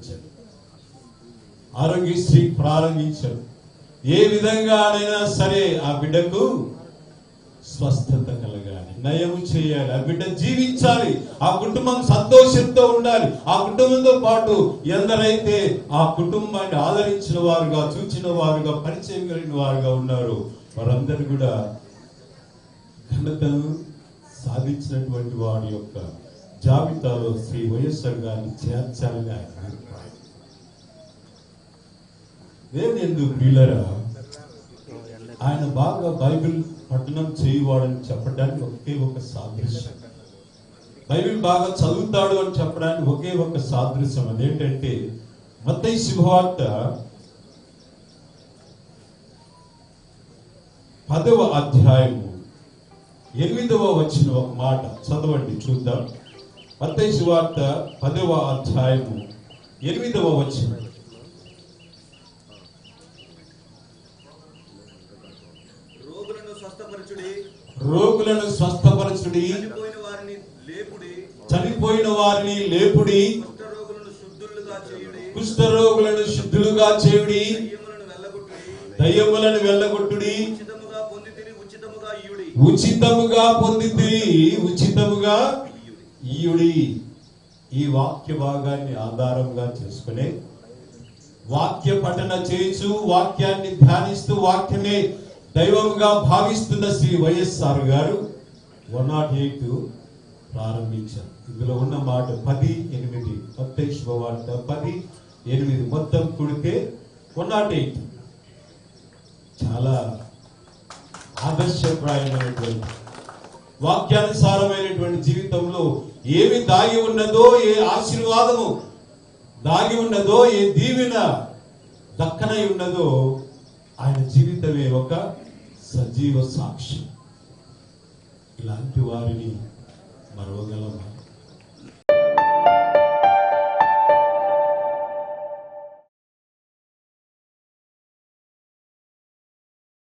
ప్రారంభించారు ఆరోగ్యశ్రీ ప్రారంభించారు ఏ విధంగానైనా సరే ఆ బిడ్డకు స్వస్థత కలగాలి నయం చేయాలి ఆ బిడ్డ జీవించాలి ఆ కుటుంబం సంతోషంతో ఉండాలి ఆ కుటుంబంతో పాటు ఎందరైతే ఆ కుటుంబాన్ని ఆదరించిన వారుగా చూచిన వారుగా పరిచయం కలిగిన వారుగా ఉన్నారు వారందరూ కూడా ఘనతను సాధించినటువంటి వారి యొక్క జాబితాలో శ్రీ వైఎస్ఆర్ గారిని చేర్చాలని ఆయన అభిప్రాయం దేవుని ఎందుకు ఆయన బాగా బైబిల్ పఠనం చేయవాడని చెప్పడానికి ఒకే ఒక సాదృశ్యం. బైబిల్ బాగా చదువుతాడు అని చెప్పడానికి ఒకే ఒక సాదృశ్యం అదేంటంటే మత్తై శుభవార్త పదవ అధ్యాయము ఎనిమిదవ వచ్చిన ఒక మాట చదవండి చూద్దాం. మత్తయి శుభవార్త పదవ అధ్యాయము ఎనిమిదవ వచ్చిన రోగులను స్వస్థపరచుడి చనిపోయిన వారిని లేపుడి కుష్ఠ రోగులను శుద్ధులుగా చేయుడి దయ్యములను వెళ్ళగొట్టుడి ఉచితముగా పొంది తిని ఉచితముగా ఈయుడి ఈ వాక్య భాగాన్ని ఆధారంగా చేసుకునే వాక్య పఠన చేస్తూ వాక్యాన్ని ధ్యానిస్తూ వాక్యమే దైవంగా భావిస్తున్న శ్రీ వైఎస్ఆర్ గారు వన్ నాట్ ఎయిట్ ప్రారంభించారు. ఇందులో ఉన్న మాట పది ఎనిమిది కొత్త శుభవార్త పది ఎనిమిది మొత్తం కుడితే వన్ నాట్ ఎయిట్. చాలా ఆదర్శప్రాయమైనటువంటి వాక్యానుసారమైనటువంటి జీవితంలో ఏమి దాగి ఉన్నదో ఏ ఆశీర్వాదము దాగి ఉన్నదో ఏ దీవెన దక్కనై ఉన్నదో ఆయన జీవితమే ఒక సజీవ సాక్షి. ఇలాంటి వారిని మరవగలమా?